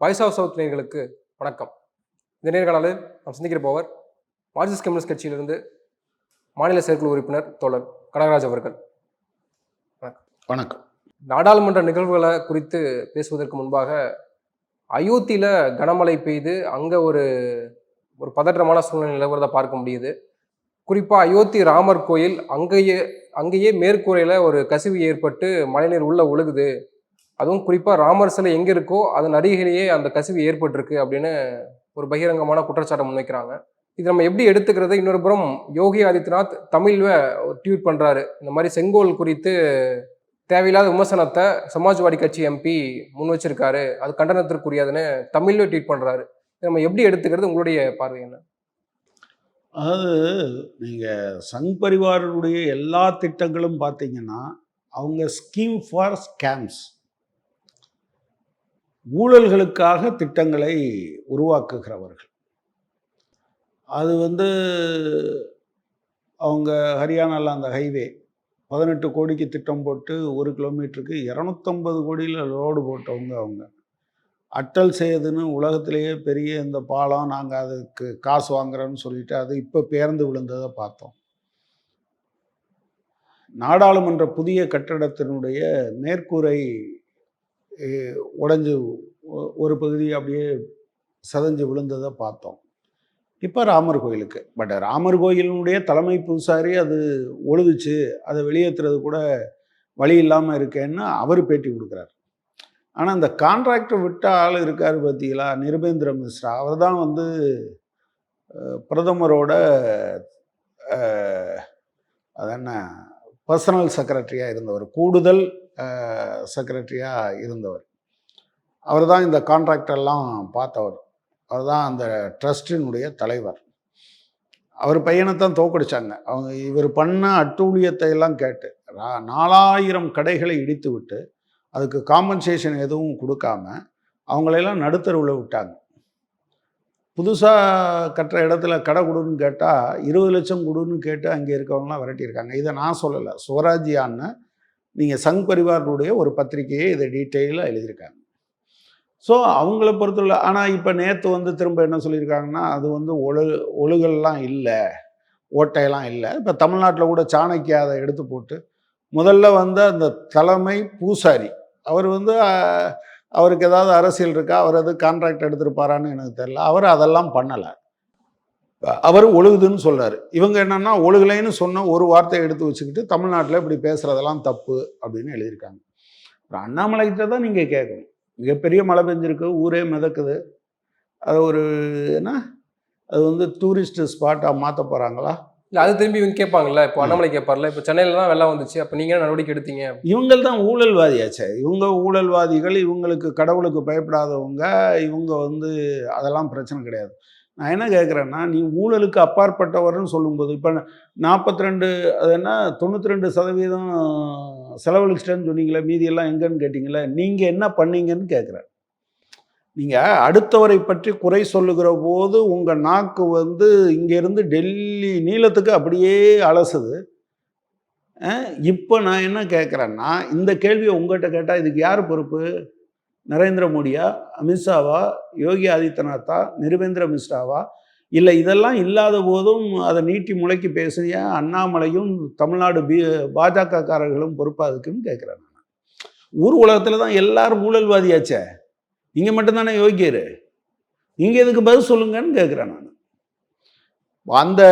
Voice of south நேயர்களுக்கு வணக்கம். இந்த நேர்காணலில் நாம் சந்திக்கிற போவர் மார்க்சிஸ்ட் கம்யூனிஸ்ட் கட்சியிலிருந்து மாநில செயற்குழு உறுப்பினர் தோழர் கனகராஜ் அவர்கள். வணக்கம். நாடாளுமன்ற நிகழ்வுகளை குறித்து பேசுவதற்கு முன்பாக அயோத்தியில் கனமழை பெய்து அங்கே ஒரு ஒரு பதற்றமான சூழ்நிலை நிலவுறதை பார்க்க முடியுது. குறிப்பாக அயோத்தி ராமர் கோயில் அங்கேயே அங்கேயே மேற்கூரையில் ஒரு கசிவு ஏற்பட்டு மழைநீர் உள்ளே ஒழுகுது. அதுவும் குறிப்பாக ராமர் சிலை எங்கே இருக்கோ அதன் அருகிலேயே அந்த கசிவு ஏற்பட்டிருக்கு அப்படின்னு ஒரு பகிரங்கமான குற்றச்சாட்டை முன்வைக்கிறாங்க. இது நம்ம எப்படி எடுத்துக்கிறது? இன்னொரு புறம் யோகி ஆதித்யநாத் தமிழில் ஒரு ட்வீட் பண்ணுறாரு இந்த மாதிரி செங்கோல் குறித்து தேவையில்லாத விமர்சனத்தை சமாஜ்வாடி கட்சி எம்பி முன் வச்சிருக்காரு அது கண்டனத்திற்குரியதுன்னு தமிழ்ல ட்வீட் பண்ணுறாரு நம்ம எப்படி எடுத்துக்கிறது? உங்களுடைய பார்வை என்ன? அதாவது நீங்கள் சங் பரிவாரனுடைய எல்லா திட்டங்களும் பார்த்தீங்கன்னா அவங்க ஸ்கீம் ஃபார் ஸ்கேம்ஸ் ஊழல்களுக்காக திட்டங்களை உருவாக்குகிறவர்கள். அது வந்து அவங்க ஹரியானாவில் அந்த ஹைவே பதினெட்டு கோடிக்கு திட்டம் போட்டு ஒரு கிலோமீட்டருக்கு இரநூத்தம்பது கோடியில் ரோடு போட்டவங்க அவங்க. அட்டல் செய்யுதுன்னு உலகத்திலேயே பெரிய இந்த பாலம் நாங்கள் அதுக்கு காசு வாங்குறோன்னு சொல்லிட்டு அது இப்போ பேர்ந்து விழுந்ததை பார்த்தோம். நாடாளுமன்ற புதிய கட்டடத்தினுடைய மேற்கூரை உடஞ்சி ஒ- ஒரு பகுதி அப்படியே சதஞ்சு விழுந்ததை பார்த்தோம். இப்போ ராமர் கோயிலுக்கு. பட் ராமர் கோயிலினுடைய தலைமை பூசாரி அது ஒழுதுச்சு அதை வெளியேற்றுறது கூட வழி இல்லாமல் இருக்கேன்னு அவர் பேட்டி கொடுக்குறாரு. ஆனால் அந்த கான்ட்ராக்டர் விட்ட ஆள் இருக்கார் பார்த்தீங்களா? நிருபேந்திர மிஸ்ரா. அவர் தான் வந்து பிரதமரோட அது என்ன பர்சனல் செக்ரட்டரியாக இருந்தவர். கூடுதல் செக்ரட்டரியாக இருந்தவர். அவர் தான் இந்த கான்ட்ராக்டெல்லாம் பார்த்தவர். அவர் தான் அந்த ட்ரஸ்டினுடைய தலைவர். அவர் பையனை தான் தோக்கடிச்சாங்க. அவங்க இவர் பண்ண அட்டூழியத்தை எல்லாம் கேட்டு ரா- நாலாயிரம் கடைகளை இடித்து விட்டு அதுக்கு காம்பன்சேஷன் எதுவும் கொடுக்காம அவங்களையெல்லாம் நடுத்தருவில் விட்டாங்க. புதுசாக கட்டுற இடத்துல கடை கொடுன்னு கேட்டால் இருபது லட்சம் கொடுன்னு கேட்டு அங்கே இருக்கவங்களாம் விரட்டியிருக்காங்க. இதை நான் சொல்லலை. சுவராஜ்யான்னு நீங்கள் சங் பரிவாரனுடைய ஒரு பத்திரிகையை இதை டீட்டெயிலாக எழுதியிருக்காங்க. ஸோ அவங்கள பொறுத்தவரை ஆனால் இப்போ நேற்று வந்து திரும்ப என்ன சொல்லியிருக்காங்கன்னா அது வந்து ஒழு ஒழுகல்லாம் இல்லை ஓட்டையெல்லாம் இல்லை. இப்போ தமிழ்நாட்டில் கூட சாணக்கியா அதை எடுத்து போட்டு முதல்ல வந்து அந்த தலைமை பூசாரி அவர் வந்து அவருக்கு ஏதாவது அரசியல் இருக்கா? அவர் அது கான்ட்ராக்ட் எடுத்திருப்பாரான்னு எனக்கு தெரியல. அவர் அதெல்லாம் பண்ணலை. அவர் ஒழுகுதுன்னு சொல்றாரு. இவங்க என்னன்னா ஒழுகலைன்னு சொன்ன ஒரு வார்த்தையை எடுத்து வச்சுக்கிட்டு தமிழ்நாட்டில் இப்படி பேசுறதெல்லாம் தப்பு அப்படின்னு எழுதியிருக்காங்க. அப்புறம் அண்ணாமலைகிட்ட தான் நீங்கள் கேட்கணும். மிகப்பெரிய மழை பெஞ்சிருக்கு ஊரே மிதக்குது. அது ஒரு என்ன? அது வந்து டூரிஸ்ட் ஸ்பாட்டாக மாற்ற போகிறாங்களா இல்லை அது திரும்பி இவங்க கேட்பாங்கல்ல. இப்போ அண்ணாமலை கேட்பார்ல இப்போ சென்னையில தான் வெள்ளம் வந்துச்சு. அப்போ நீங்கள் நடவடிக்கை எடுத்தீங்க? இவங்கள் தான் ஊழல்வாதியாச்சே. இவங்க ஊழல்வாதிகள் இவங்களுக்கு கடவுளுக்கு பயப்படாதவங்க இவங்க வந்து அதெல்லாம் பிரச்சனை கிடையாது. நான் என்ன கேட்குறேன்னா நீ ஊழலுக்கு அப்பாற்பட்டவர்னு சொல்லும்போது இப்போ நாற்பத்தி ரெண்டு அது என்ன தொண்ணூற்றி ரெண்டு சதவீதம் செலவழிச்சிட்டேன்னு சொன்னீங்களே மீதியெல்லாம் எங்கேன்னு எங்கன்னு கேட்டிங்களே நீங்கள் என்ன பண்ணீங்கன்னு கேட்குறேன் நீங்கள் அடுத்தவரை பற்றி குறை சொல்லுகிற போது உங்கள் நாக்கு வந்து இங்கேருந்து டெல்லி நீளத்துக்கு அப்படியே அலசுது. இப்போ நான் என்ன கேட்குறேன்னா இந்த கேள்வியை உங்கள்கிட்ட கேட்டால் இதுக்கு யார் பொறுப்பு? நரேந்திர மோடியா அமித்ஷாவா யோகி ஆதித்யநாத்தா நிருபேந்திர மிஸ்ராவா? இல்லை இதெல்லாம் இல்லாத போதும் அதை நீட்டி முளைக்கி பேசிய அண்ணாமலையும் தமிழ்நாடு பி பாஜகக்காரர்களும் பொறுப்பாக இருக்குன்னு கேட்குறேன் நான். ஊர் உலகத்தில் தான் எல்லாரும் ஊழல்வாதியாச்சே. இங்கே மட்டும்தானே யோகியர் இங்கே எதுக்கு பதில் சொல்லுங்கன்னு கேட்குறேன் நான். அந்த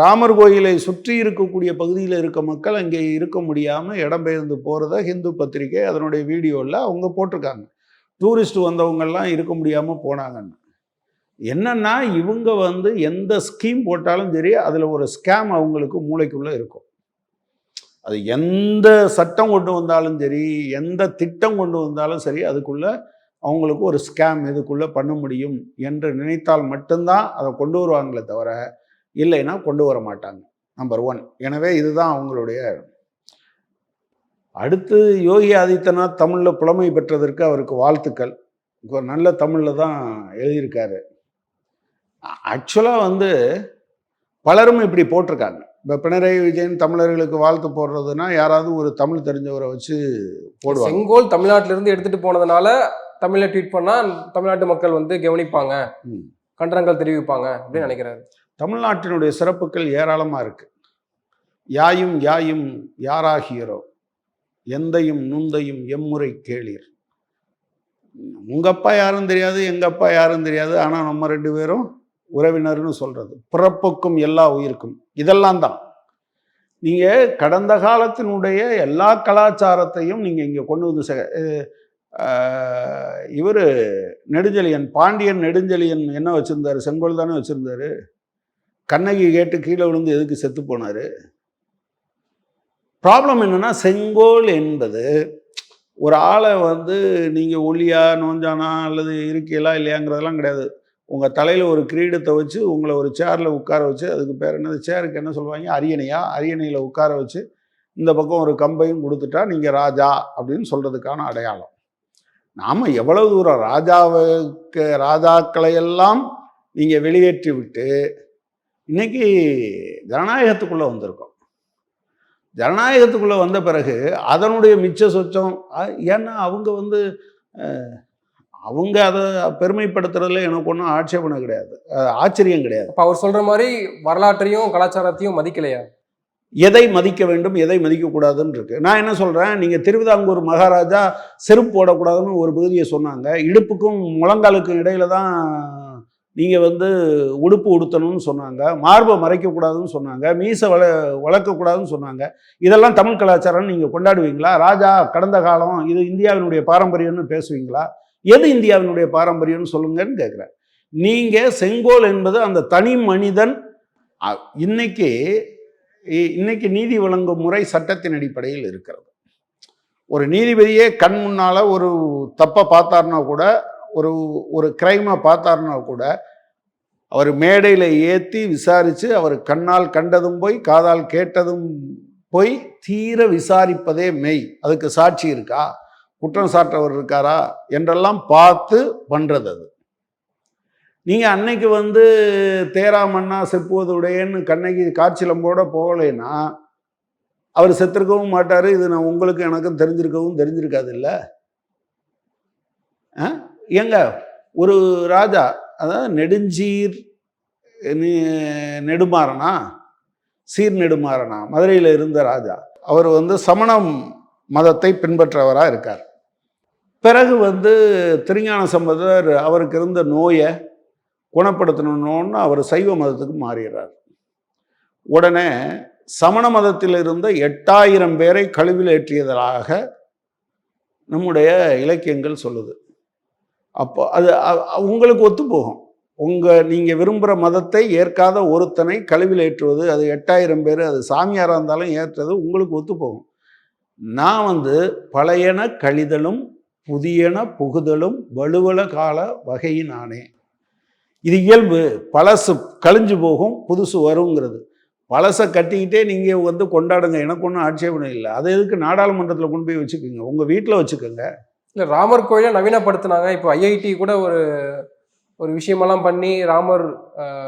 ராமர் கோயிலை சுற்றி இருக்கக்கூடிய பகுதியில் இருக்க மக்கள் அங்கே இருக்க முடியாமல் இடம்பெயர்ந்து போகிறத ஹிந்து பத்திரிகை அதனுடைய வீடியோவில் அவங்க போட்டிருக்காங்க. டூரிஸ்ட் வந்தவங்கெல்லாம் இருக்க முடியாமல் போனாங்கன்னு. என்னன்னா இவங்க வந்து எந்த ஸ்கீம் போட்டாலும் சரி அதில் ஒரு ஸ்கேம் அவங்களுக்கு மூளைக்குள்ளே இருக்கும். அது எந்த சட்டம் கொண்டு வந்தாலும் சரி எந்த திட்டம் கொண்டு வந்தாலும் சரி அதுக்குள்ளே அவங்களுக்கு ஒரு ஸ்கேம் இதுக்குள்ளே பண்ண முடியும் என்று நினைத்தால் மட்டும்தான் அதை கொண்டு வருவாங்களே தவிர இல்லைன்னா கொண்டு வர மாட்டாங்க. Number one. எனவே இதுதான் அவங்களுடைய அடுத்து யோகி ஆதித்யநாத் தமிழில் புலமை பெற்றதற்கு அவருக்கு வாழ்த்துக்கள். நல்ல தமிழில் தான் எழுதியிருக்காரு. ஆக்சுவலாக வந்து பலரும் இப்படி போட்டிருக்காங்க. இப்போ பினராயி விஜயன் தமிழர்களுக்கு வாழ்த்து போடுறதுன்னா யாராவது ஒரு தமிழ் தெரிஞ்சவரை வச்சு போடுவாங்க. செங்கோல் தமிழ்நாட்டில இருந்து எடுத்துட்டு போனதுனால தமிழ்ல ட்வீட் பண்ணா தமிழ்நாட்டு மக்கள் வந்து கவனிப்பாங்க. கண்டனங்கள் தெரிவிப்பாங்க அப்படின்னு நினைக்கிறாரு. தமிழ்நாட்டினுடைய சிறப்புகள் ஏராளமாக இருக்கு. யாயும் யாயும் யாராகியரோ. எந்தையும் நுந்தையும் எம்முறை கேளீர். உங்கப்பா யாரும் தெரியாது எங்கப்பா யாரும் தெரியாது ஆனால் நம்ம ரெண்டு பேரும் உறவினர்னு சொல்கிறது பிறப்புக்கும் எல்லா உயிருக்கும். இதெல்லாம் தான். நீங்கள் கடந்த காலத்தினுடைய எல்லா கலாச்சாரத்தையும் நீங்கள் இங்கே கொண்டு வந்து சே- இவர் நெடுஞ்செழியன் பாண்டியன் நெடுஞ்செழியன் என்ன வச்சுருந்தார்? செங்கோல் தானே வச்சிருந்தாரு. கண்ணகி கேட்டு கீழே விழுந்து எதுக்கு செத்து போனார்? ப்ராப்ளம் என்னென்னா செங்கோல் என்பது ஒரு ஆளை வந்து நீங்கள் ஒல்லியா நோஞ்சானா அல்லது இருக்கீங்களா இல்லையாங்கிறதெல்லாம் கிடையாது. உங்கள் தலையில் ஒரு கிரீடத்தை வச்சு உங்களை ஒரு சேரில் உட்கார வச்சு அதுக்கு பேர் என்னது? சேருக்கு என்ன சொல்லுவாங்க? அரியணையா? அரியணையில் உட்கார வச்சு இந்த பக்கம் ஒரு கம்பையும் கொடுத்துட்டா நீங்கள் ராஜா அப்படின்னு சொல்கிறதுக்கான அடையாளம். நாம் எவ்வளவு தூரம் ராஜாவுக்கு ராஜாக்களையெல்லாம் நீங்கள் வெளியேற்றி விட்டு இன்னைக்கு ஜனநாயகத்துக்குள்ளே வந்திருக்கோம். ஜனநாயகத்துக்குள்ள வந்த பிறகு அதனுடைய மிச்ச சொச்சம் ஏன்னா அவங்க வந்து அவங்க அதை பெருமைப்படுத்துறதுல எனக்கு ஒன்றும் ஆட்சேபனை கிடையாது. ஆச்சரியம் கிடையாது. அப்ப அவர் சொல்ற மாதிரி வரலாற்றையும் கலாச்சாரத்தையும் மதிக்கலையா? எதை மதிக்க வேண்டும் எதை மதிக்கக்கூடாதுன்னு இருக்கு நான் என்ன சொல்றேன் நீங்க திருவிதாங்கூர் மகாராஜா செருப்பு போடக்கூடாதுன்னு ஒரு பகுதியை சொன்னாங்க. இடுப்புக்கும் முழங்காலுக்கும் இடையில தான் நீங்கள் வந்து உடுப்பு உடுத்தணும்னு சொன்னாங்க மார்பை மறைக்கக்கூடாதுன்னு சொன்னாங்க மீசை வள வளர்க்கக்கூடாதுன்னு சொன்னாங்க. இதெல்லாம் தமிழ் கலாச்சாரம்னு நீங்கள் கொண்டாடுவீங்களா? ராஜா கடந்த காலம் இது இந்தியாவினுடைய பாரம்பரியம்னு பேசுவீங்களா? எது இந்தியாவினுடைய பாரம்பரியம்னு சொல்லுங்கன்னு கேட்குறேன் நீங்கள் செங்கோல் என்பது அந்த தனி மனிதன் இன்னைக்கு இ- இன்னைக்கு நீதி வழங்கும் முறை சட்டத்தின் அடிப்படையில் இருக்கிறது. ஒரு நீதிபதியே கண் முன்னால் ஒரு தப்பை பார்த்தாருனா கூட ஒரு ஒரு கிரைமை பார்த்தாருனா கூட அவர் மேடையில் ஏற்றி விசாரித்து அவர் கண்ணால் கண்டதும் போய் காதால் கேட்டதும் போய் தீர விசாரிப்பதே மெய். அதுக்கு சாட்சி இருக்கா? குற்றம் சாட்டவர் இருக்காரா? என்றெல்லாம் பார்த்து பண்ணுறது அது. நீங்கள் அன்னைக்கு வந்து தேரா செப்புவதுடையன்னு கண்ணகி காய்ச்சலம்போட போகலைன்னா அவர் செத்துருக்கவும் மாட்டார். இது நான் உங்களுக்கு எனக்கும் தெரிஞ்சிருக்கவும் தெரிஞ்சிருக்காது இல்லை? ஆ? ஏங்க ஒரு ராஜா அதாவது நெடுஞ்சீர் நெடுமாறனா? சீர் நெடுமாறனா? மதுரையில் இருந்த ராஜா அவர் வந்து சமணம் மதத்தை பின்பற்றவராக இருக்கார். பிறகு வந்து திருஞான சம்பந்தர் அவருக்கு இருந்த நோயை குணப்படுத்தணும்னு அவர் சைவ மதத்துக்கு மாறுகிறார் உடனே சமண மதத்தில் இருந்த எட்டாயிரம் பேரை கழுவில் ஏற்றியதாக நம்முடைய இலக்கியங்கள் சொல்லுது. அப்போ அது உங்களுக்கு ஒத்து போகும் உங்கள் நீங்கள் விரும்புகிற மதத்தை ஏற்காத ஒருத்தனை கழுவில் ஏற்றுவது அது எட்டாயிரம் பேர் அது சாமியாராக இருந்தாலும் ஏற்றது உங்களுக்கு ஒத்து போகும் நான் வந்து பழையன கழிதலும் புதியன புகுதலும் வலுவல கால வகையினானே இது இயல்பு. பழசு கழிஞ்சு போகும் புதுசு வருங்கிறது. பழசை கட்டிக்கிட்டே நீங்கள் வந்து கொண்டாடுங்க. எனக்கு ஒன்றும் ஆட்சேபணம் இல்லை. அதை எதுக்கு நாடாளுமன்றத்தில் கொண்டு போய் வச்சுக்கோங்க? உங்கள் வீட்டில் வச்சுக்கோங்க. இல்லை ராமர் கோயிலை நவீனப்படுத்தினாங்க. இப்போ ஐஐடி கூட ஒரு ஒரு விஷயமெல்லாம் பண்ணி ராமர்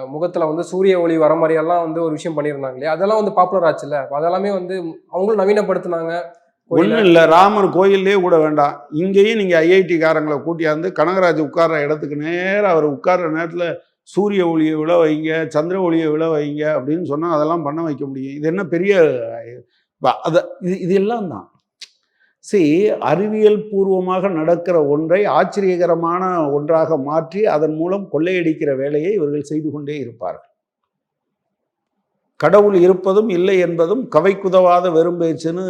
முகத்தில் வந்து சூரிய ஒளி வர மாதிரியெல்லாம் வந்து ஒரு விஷயம் பண்ணியிருந்தாங்க இல்லையா? அதெல்லாம் வந்து பாப்புலர் ஆச்சுல்ல? அதெல்லாமே வந்து அவங்களும் நவீனப்படுத்தினாங்க ஒன்றும் இல்லை ராமர் கோயிலே கூட வேண்டாம். இங்கேயும் நீங்கள் ஐஐடி காரங்களை கூட்டியாந்து கனகராஜ் உட்கார்ற இடத்துக்கு நேரா அவர் உட்கார்ற நேரத்தில் சூரிய ஒளியை விழ வைங்க சந்திர ஒளியை விழ வைங்க அப்படின்னு சொன்னால் அதெல்லாம் பண்ண வைக்க முடியும். இது என்ன பெரிய ப- இது இது எல்லாம் தான். சி அறிவியல் பூர்வமாக நடக்கிற ஒன்றை ஆச்சரியகரமான ஒன்றாக மாற்றி அதன் மூலம் கொள்ளையடிக்கிற வேலையை இவர்கள் செய்து கொண்டே இருப்பார்கள். கடவுள் இருப்பதும் இல்லை என்பதும் கவைக்குதவாத வெறும் பேச்சுன்னு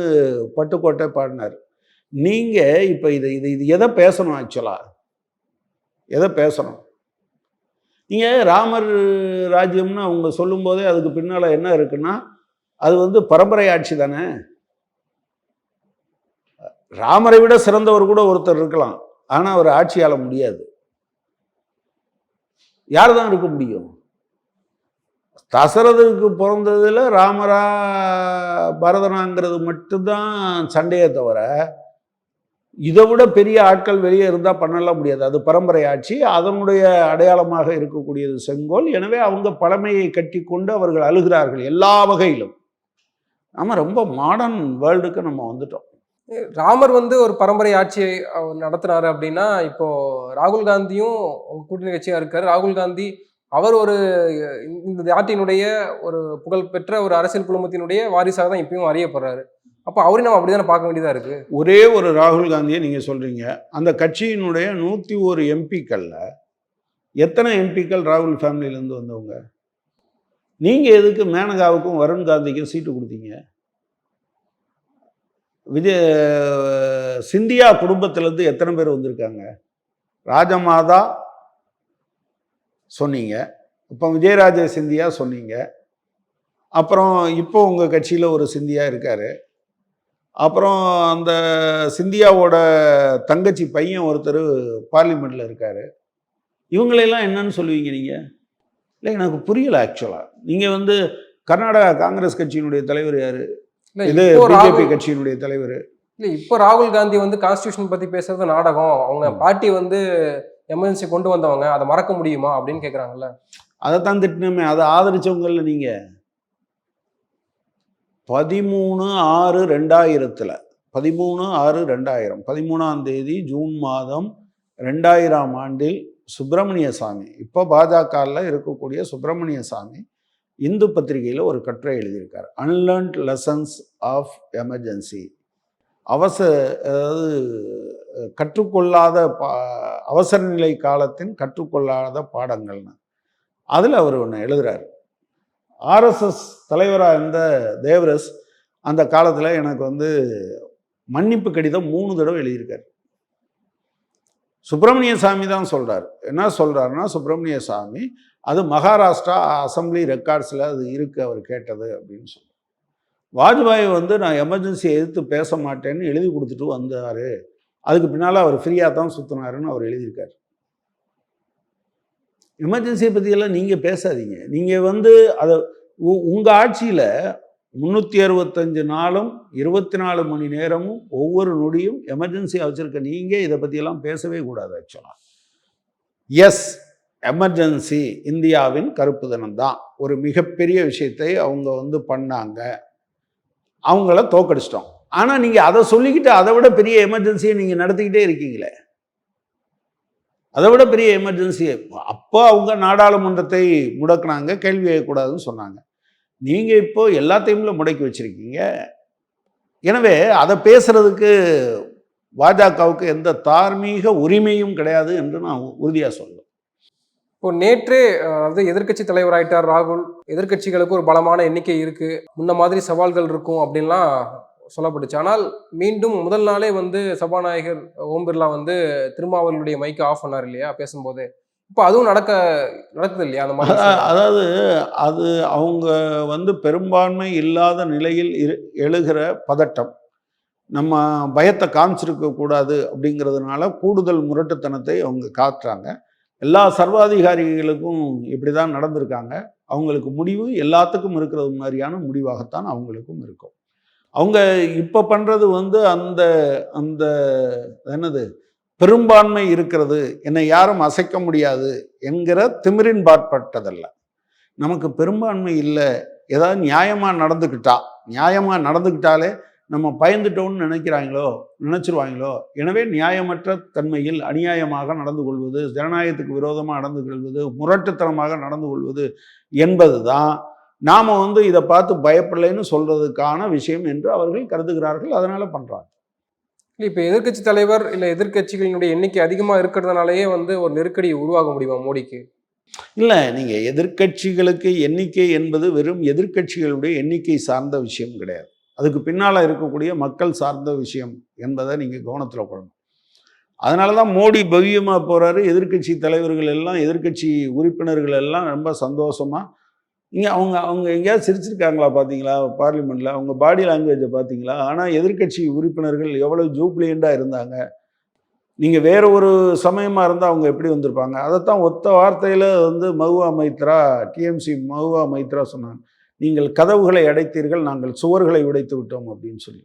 பட்டுக்கோட்டை பாடினார். நீங்கள் இப்போ இது இது இது எதை பேசணும் ஆக்சுவலாக எதை பேசணும்? நீங்கள் ராமர் ராஜ்யம்னு அவங்க சொல்லும்போதே அதுக்கு பின்னால் என்ன இருக்குன்னா அது வந்து பரம்பரை ஆட்சி தானே? ராமரை விட சிறந்தவர் கூட ஒருத்தர் இருக்கலாம். ஆனால் அவர் ஆட்சியாள முடியாது. யார் தான் இருக்க முடியும்? தசரதுக்கு பிறந்ததில் ராமரா பரதனாங்கிறது மட்டும்தான் சண்டையை தவிர இதை விட பெரிய ஆட்கள் வெளியே இருந்தால் பண்ணலாம் முடியாது. அது பரம்பரை ஆட்சி அதனுடைய அடையாளமாக இருக்கக்கூடியது செங்கோல். எனவே அவங்க பழமையை கட்டி கொண்டு அவர்கள் அழுகிறார்கள் எல்லா வகையிலும். நம்ம ரொம்ப மாடர்ன் வேர்ல்டுக்கு நம்ம வந்துட்டோம். ராமர் வந்து ஒரு பரம்பரை ஆட்சியை அவர் அப்படின்னா இப்போ ராகுல் காந்தியும் கூட்டணி கட்சியா இருக்காரு. ராகுல் காந்தி அவர் ஒரு இந்த நாட்டினுடைய ஒரு புகழ்பெற்ற ஒரு அரசியல் குழுமத்தினுடைய வாரிசாக தான் இப்பயும் அறியப்படுறாரு. அப்போ அவரையும் நம்ம அப்படிதான் பார்க்க வேண்டியதா இருக்கு? ஒரே ஒரு ராகுல் காந்தியை நீங்கள் சொல்கிறீங்க அந்த கட்சியினுடைய நூற்றி ஒரு எம்பிக்களில் எத்தனை எம்பிக்கள் ராகுல் ஃபேமிலியிலேருந்து வந்தவங்க? நீங்கள் எதுக்கு மேனகாவுக்கும் வருண் காந்திக்கும் சீட்டு கொடுத்தீங்க? விஜய் சிந்தியா குடும்பத்திலேருந்து எத்தனை பேர் வந்திருக்காங்க? ராஜமாதா சொன்னீங்க. இப்போ விஜயராஜ சிந்தியா சொன்னீங்க. அப்புறம் இப்போ உங்கள் கட்சியில் ஒரு சிந்தியா இருக்கார். அப்புறம் அந்த சிந்தியாவோட தங்கச்சி பையன் ஒருத்தர் பார்லிமெண்ட்டில் இருக்கார். இவங்களெல்லாம் என்னன்னு சொல்லுவீங்க நீங்கள் இல்லை எனக்கு புரியல ஆக்சுவலாக நீங்கள் வந்து கர்நாடகா காங்கிரஸ் கட்சியினுடைய தலைவர் யார்? இது பிஜேபி கட்சியினுடைய தலைவர். இல்ல இப்போ ராகுல் காந்தி வந்து கான்ஸ்டியூஷன் பத்தி பேசுறது நாடகம். அவங்க ம். பார்ட்டி வந்து எமர்ஜென்சி கொண்டு வந்தவங்க அதை மறக்க முடியுமா அப்படின்னு கேக்குறாங்கல்ல. அதைத்தான் திட்டினமே அதை ஆதரிச்சவங்கல்ல நீங்கள் பதிமூணு ஆறு ரெண்டாயிரத்தில் பதிமூணு ஆறு ரெண்டாயிரம் பதிமூணாம் தேதி ஜூன் மாதம் ரெண்டாயிரம் ஆண்டில் சுப்பிரமணிய சாமி இப்போ பாஜகவில் இருக்கக்கூடிய சுப்பிரமணிய சாமி இந்து பத்திரிகையில் ஒரு கட்டுரை எழுதியிருக்கார். அன்லேர்ன்ட் லெசன்ஸ் ஆஃப் எமர்ஜென்சி அவசர அதாவது கற்றுக்கொள்ளாத பா அவசர நிலை காலத்தின் கற்றுக்கொள்ளாத பாடங்கள்னு. அதில் அவர் ஒன்று எழுதுகிறார் ஆர்எஸ்எஸ் தலைவராக இருந்த தேவரஸ் அந்த காலத்தில் எனக்கு வந்து மன்னிப்பு கடிதம் மூணு தடவை எழுதியிருக்கார். சுப்பிரமணிய சாமி தான் சொல்கிறார் என்ன சொல்கிறாருன்னா சுப்பிரமணிய சாமி அது மகாராஷ்டிரா அசம்பிளி ரெக்கார்ட்ஸில் அது இருக்குது அவர் கேட்டது அப்படின்னு சொல்கிறார் வாஜ்பாய் வந்து நான் எமர்ஜென்சியை எதிர்த்து பேச மாட்டேன்னு எழுதி கொடுத்துட்டு வந்தார். அதுக்கு பின்னால் அவர் ஃப்ரீயாக தான் சுற்றினாருன்னு அவர் எழுதியிருக்காரு. எமர்ஜென்சியை பற்றியெல்லாம் நீங்கள் பேசாதீங்க. நீங்கள் வந்து அதை உங்கள் ஆட்சியில் முந்நூற்றி அறுபத்தஞ்சு நாளும் இருபத்தி நாலு மணி நேரமும் ஒவ்வொரு நொடியும் எமர்ஜென்சியாக வச்சுருக்க நீங்கள் இதை பற்றியெல்லாம் பேசவே கூடாது ஆக்சுவலாக எஸ் எமர்ஜென்சி இந்தியாவின் கருப்பு தினம் தான் ஒரு மிகப்பெரிய விஷயத்தை அவங்க வந்து பண்ணாங்க. அவங்கள தோக்கடிச்சிட்டோம். ஆனால் நீங்கள் அதை சொல்லிக்கிட்டு அதை விட பெரிய எமர்ஜென்சியை நீங்கள் நடத்திக்கிட்டே இருக்கீங்களே. அதை விட பெரிய எமர்ஜென்சி அப்போ அவங்க நாடாளுமன்றத்தை முடக்குனாங்க கேள்வி கேட்கக்கூடாதுன்னு சொன்னாங்க. நீங்கள் இப்போ எல்லாத்தையும்ல முடக்கி வச்சிருக்கீங்க. எனவே அதை பேசுகிறதுக்கு பாஜகவுக்கு எந்த தார்மீக உரிமையும் கிடையாது என்று நான் உறுதியாக சொல்லுவேன் இப்போ நேற்றே அதாவது எதிர்க்கட்சி தலைவராயிட்டார் ராகுல் எதிர்க்கட்சிகளுக்கு ஒரு பலமான எண்ணிக்கை இருக்குது முன்ன மாதிரி சவால்கள் இருக்கும் அப்படின்லாம் சொல்லப்பட்டுச்சு. ஆனால் மீண்டும் முதல் நாளே வந்து சபாநாயகர் ஓம் பிர்லா வந்து திருமாவர்களுடைய மைக்கை ஆஃப் பண்ணார் இல்லையா? பேசும்போது. இப்போ அதுவும் நடக்க நடக்குது இல்லையா அந்த மாதிரி அதாவது அது அவங்க வந்து பெரும்பான்மை இல்லாத நிலையில் எழுகிற பதட்டம். நம்ம பயத்தை காமிச்சிருக்க கூடாது அப்படிங்கிறதுனால கூடுதல் முரட்டுத்தனத்தை அவங்க காட்டுறாங்க. எல்லா சர்வாதிகாரிகளுக்கும் இப்படி தான் நடந்திருக்காங்க. அவங்களுக்கு முடிவு எல்லாத்துக்கும் இருக்கிறது மாதிரியான முடிவாகத்தான் அவங்களுக்கும் இருக்கும். அவங்க இப்போ பண்ணுறது வந்து அந்த அந்த என்னது? பெரும்பான்மை இருக்கிறது. என்னை யாரும் அசைக்க முடியாது என்கிற திமிரின் பாட்பட்டதல்ல நமக்கு பெரும்பான்மை இல்லை. ஏதாவது நியாயமாக நடந்துக்கிட்டா நியாயமாக நடந்துக்கிட்டாலே நம்ம பயந்துட்டோம்னு நினைக்கிறாங்களோ நினைச்சிருவாங்களோ எனவே நியாயமற்ற தன்மையில் அநியாயமாக நடந்து கொள்வது ஜனநாயகத்துக்கு விரோதமாக நடந்து கொள்வது முரட்டுத்தனமாக நடந்து கொள்வது என்பது தான் நாம் வந்து இதை பார்த்து பயப்படலைன்னு சொல்கிறதுக்கான விஷயம் என்று அவர்கள் கருதுகிறார்கள். அதனால் பண்ணுறாங்க இல்லை இப்போ எதிர்க்கட்சி தலைவர் இல்லை எதிர்க்கட்சிகளினுடைய எண்ணிக்கை அதிகமாக இருக்கிறதுனாலயே வந்து ஒரு நெருக்கடி உருவாக முடியுமா மோடிக்கு? இல்லை நீங்கள் எதிர்க்கட்சிகளுக்கு எண்ணிக்கை என்பது வெறும் எதிர்க்கட்சிகளுடைய எண்ணிக்கை சார்ந்த விஷயம் கிடையாது. அதுக்கு பின்னால் இருக்கக்கூடிய மக்கள் சார்ந்த விஷயம் என்பதை நீங்கள் கவனத்தில் கொள்ளணும். அதனால தான் மோடி பவ்யமாக போகிறாரு எதிர்க்கட்சி தலைவர்கள் எல்லாம் எதிர்க்கட்சி உறுப்பினர்கள் எல்லாம் ரொம்ப சந்தோஷமாக இங்கே அவங்க அவங்க எங்கேயாவது சிரிச்சிருக்காங்களா பார்த்தீங்களா பார்லிமெண்ட்டில் அவங்க பாடி லாங்குவேஜை பார்த்தீங்களா ஆனால் எதிர்க்கட்சி உறுப்பினர்கள் எவ்வளோ ஜூப்ளியண்டாக இருந்தாங்க? நீங்கள் வேற ஒரு சமயமாக இருந்தால் அவங்க எப்படி வந்திருப்பாங்க? அதைத்தான் ஒத்த வார்த்தையில் வந்து மகுவா மைத்ரா டிஎம்சி மகுவா மைத்ரா சொன்னாங்க. நீங்கள் கதவுகளை அடைத்தீர்கள் நாங்கள் சுவர்களை உடைத்து விட்டோம் அப்படின்னு சொல்லி.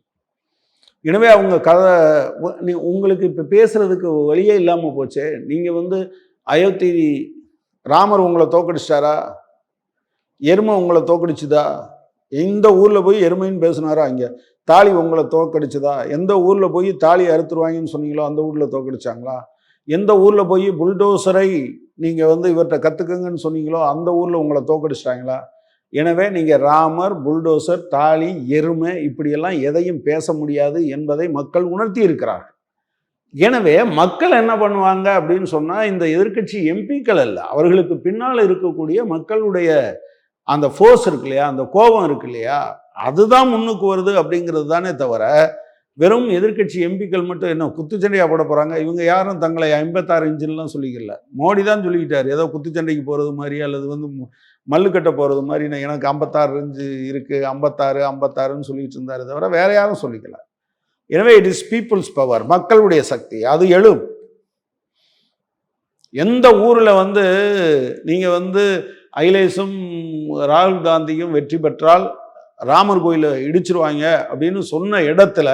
எனவே அவங்க கதை நீ உங்களுக்கு இப்போ பேசுகிறதுக்கு வழியே இல்லாமல் போச்சே. நீங்கள் வந்து அயோத்தி ராமர் உங்களை தோக்கடிச்சிட்டாரா? எருமை உங்களை தோக்கடிச்சுதா? எந்த ஊரில் போய் எருமைன்னு பேசினாரா அங்கே தாலி உங்களை தோக்கடிச்சுதா? எந்த ஊரில் போய் தாலி அறுத்துருவாங்கன்னு சொன்னீங்களோ அந்த ஊரில் தோக்கடிச்சாங்களா? எந்த ஊரில் போய் புல்டோசரை நீங்கள் வந்து இவர்கிட்ட கற்றுக்குங்கன்னு சொன்னீங்களோ அந்த ஊரில் உங்களை தோக்கடிச்சிட்டாங்களா? எனவே நீங்கள் ராமர் புல்டோசர் தாலி எருமை இப்படியெல்லாம் எதையும் பேச முடியாது என்பதை மக்கள் உணர்த்தி இருக்கிறார்கள். எனவே மக்கள் என்ன பண்ணுவாங்க அப்படின்னு சொன்னால் இந்த எதிர்க்கட்சி எம்பிக்கள் அல்ல. அவர்களுக்கு பின்னால் இருக்கக்கூடிய மக்களுடைய அந்த ஃபோர்ஸ் இருக்கு இல்லையா அந்த கோபம் இருக்கு இல்லையா அதுதான் முன்னுக்கு வருது அப்படிங்கிறது தானே தவிர வெறும் எதிர்க்கட்சி எம்பிக்கள் மட்டும் என்ன குத்துச்சண்டையாக போட போகிறாங்க இவங்க யாரும் தங்களை ஐம்பத்தாறு இன்ச்சுலாம் சொல்லிக்கல. மோடி தான் சொல்லிக்கிட்டார். ஏதோ குத்துச்சண்டைக்கு போகிறது மாதிரி அல்லது வந்து மல்லுக்கட்டை போகிறது மாதிரி நான் எனக்கு ஐம்பத்தாறு இன்ச்சு இருக்குது ஐம்பத்தாறு ஐம்பத்தாறுன்னு சொல்லிட்டு இருந்தார் தவிர வேற யாரும் சொல்லிக்கல. எனவே இட் இஸ் பீப்புள்ஸ் பவர் மக்களுடைய சக்தி அது எழும். எந்த ஊரில் வந்து நீங்கள் வந்து அகிலேஷும் ராகுல் காந்தியும் வெற்றி பெற்றால் ராமர் கோயிலை இடிச்சிருவாங்க அப்படின்னு சொன்ன இடத்துல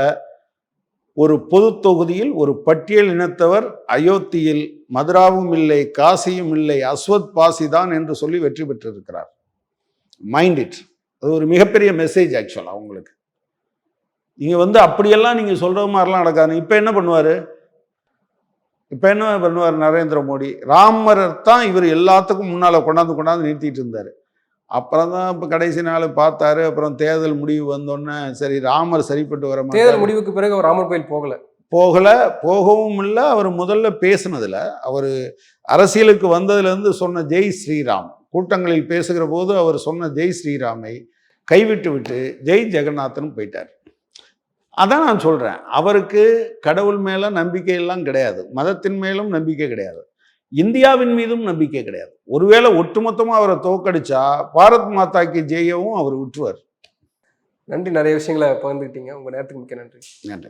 ஒரு பொது தொகுதியில் ஒரு பட்டியல் இனத்தவர் அயோத்தியில் மதுராவும் இல்லை காசியும் இல்லை அஸ்வத் பாசி தான் என்று சொல்லி வெற்றி பெற்றிருக்கிறார். மைண்ட் இட் அது ஒரு மிகப்பெரிய மெசேஜ் ஆக்சுவலாக உங்களுக்கு. நீங்கள் வந்து அப்படியெல்லாம் நீங்கள் சொல்கிற மாதிரிலாம் நடக்காது. இப்போ என்ன பண்ணுவார்? இப்போ என்ன பண்ணுவார் நரேந்திர மோடி? ராமர் தான் இவர் எல்லாத்துக்கும் முன்னால் கொண்டாந்து கொண்டாந்து நிறுத்திட்டு இருந்தார். அப்புறம் தான் இப்போ கடைசி நாள் பார்த்தாரு அப்புறம் தேர்தல் முடிவு வந்தோடனே சரி ராமர் சரிப்பட்டு வர தேர்தல். முடிவுக்கு பிறகு அவர் ராமர் கோயில் போகல. போகல போகவும் இல்லை அவர் முதல்ல பேசுனதுல. அவர் அரசியலுக்கு வந்ததுலேருந்து சொன்ன ஜெய் ஸ்ரீராம் கூட்டங்களில் பேசுகிற போது அவர் சொன்ன ஜெய் ஸ்ரீராமை கைவிட்டு விட்டு ஜெய் ஜெகநாதன் போயிட்டார். அதான் நான் சொல்றேன். அவருக்கு கடவுள் மேல நம்பிக்கை எல்லாம் கிடையாது. மதத்தின் மேலும் நம்பிக்கை கிடையாது. இந்தியாவின் மீதும் நம்பிக்கை கிடையாது. ஒருவேளை ஒட்டுமொத்தமா அவரை தோக்கடிச்சா பாரத் மாதாக்கு ஜெயவும் அவர் விட்டுருவார். நன்றி. நிறைய விஷயங்களை பகிர்ந்துக்கிட்டீங்க உங்க நேரத்துக்கு மிக்க நன்றி. நன்றி.